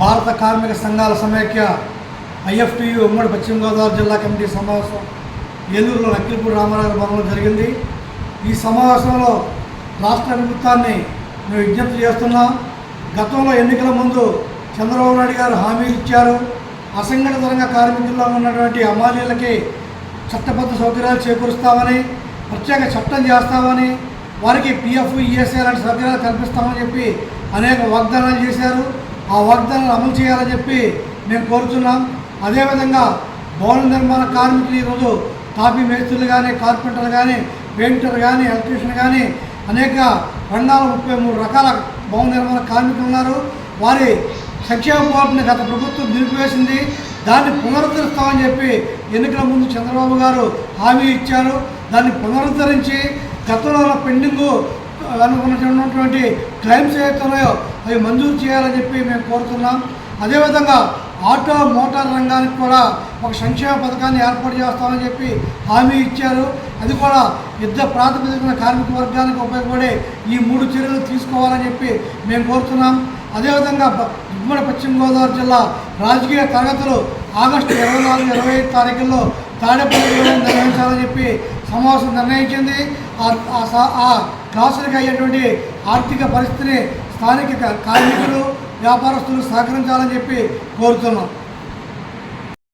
భారత కార్మిక సంఘాల సమైక్య ఐఎఫ్టీయు ఉమ్మడి పశ్చిమ గోదావరి జిల్లా కమిటీ సమావేశం ఏలూరులో నక్కిలపూడి రామారావు భవనంలో జరిగింది. ఈ సమావేశంలో రాష్ట్ర ప్రభుత్వాన్ని మేము విజ్ఞప్తి చేస్తున్నాం. గతంలో ఎన్నికల ముందు చంద్రబాబు నాయుడు గారు హామీలు ఇచ్చారు. అసంఘటిత రంగ కార్మికుల్లో ఉన్నటువంటి అమాలీలకి చట్టబద్ధ సౌకర్యాలు చేకూరుస్తామని ప్రత్యేక చట్టం చేస్తామని వారికి పిఎఫ్ ఈఎస్ఐ లాంటి సౌకర్యాలు కల్పిస్తామని చెప్పి అనేక వాగ్దానాలు చేశారు. ఆ వాగ్దానాలు అమలు చేయాలని చెప్పి మేము కోరుతున్నాం. అదేవిధంగా భవన నిర్మాణ కార్మికులు ఈరోజు తాపీ మేస్త్రులు కానీ కార్పెంటర్లు కానీ పెయింటర్ కానీ ఎలక్ట్రీషియన్ కానీ అనేక రంగాల ముప్పై మూడు రకాల భవన నిర్మాణ కార్మికులు ఉన్నారు. వారి సంక్షేమ పోర్టుని గత ప్రభుత్వం నిలిపివేసింది. దాన్ని పునరుద్ధరిస్తామని చెప్పి ఎన్నికల ముందు చంద్రబాబు గారు హామీ ఇచ్చారు. దాన్ని పునరుద్ధరించి గతంలో ఉన్న పెండింగు అనుకున్నటువంటి క్లైమ్స్ ఏవైతే అవి మంజూరు చేయాలని చెప్పి మేము కోరుతున్నాం. అదేవిధంగా ఆటో మోటార్ రంగానికి కూడా ఒక సంక్షేమ పథకాన్ని ఏర్పాటు చేస్తామని చెప్పి హామీ ఇచ్చారు. అది కూడా యుద్ధ ప్రాతిపదికన కార్మిక వర్గానికి ఉపయోగపడే ఈ మూడు చర్యలు తీసుకోవాలని చెప్పి మేము కోరుతున్నాం. అదేవిధంగా ఉమ్మడి పశ్చిమ గోదావరి జిల్లా రాజకీయ తరగతులు ఆగస్టు ఇరవై నాలుగు ఇరవై ఐదు తారీఖుల్లో తాడేపల్లి నిర్వహించాలని చెప్పి సమావేశం నిర్ణయించింది. ఆ- ఆ క్లాసులకు అయ్యేటువంటి ఆర్థిక పరిస్థితిని స్థానిక కార్మికులు వ్యాపారస్తులు సహకరించాలని చెప్పి కోరుతున్నాం.